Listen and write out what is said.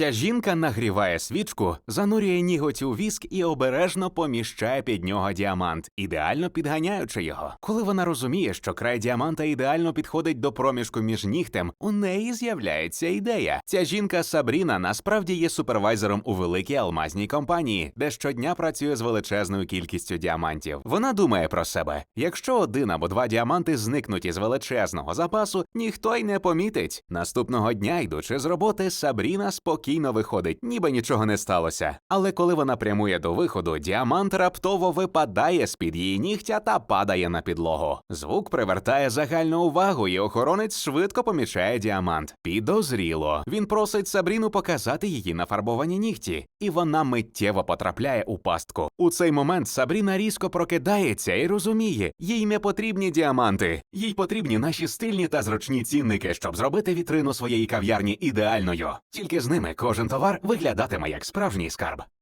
Ця жінка нагріває свічку, занурює ніготь у віск і обережно поміщає під нього діамант, ідеально підганяючи його. Коли вона розуміє, що край діаманта ідеально підходить до проміжку між нігтем, у неї з'являється ідея. Ця жінка Сабріна насправді є супервайзером у великій алмазній компанії, де щодня працює з величезною кількістю діамантів. Вона думає про себе: якщо один або два діаманти зникнуть із величезного запасу, ніхто й не помітить. Наступного дня, йдучи з роботи, Сабріна спокійно виходить, ніби нічого не сталося. Але коли вона прямує до виходу, діамант раптово випадає з під її нігтя та падає на підлогу. Звук привертає загальну увагу, і охоронець швидко помічає діамант. Підозріло. Він просить Сабріну показати її нафарбовані нігті, і вона миттєво потрапляє у пастку. У цей момент Сабріна різко прокидається і розуміє, їй не потрібні діаманти, їй потрібні наші стильні та зручні цінники, щоб зробити вітрину своєї кав'ярні ідеальною. Тільки з ними кожен товар виглядатиме як справжній скарб.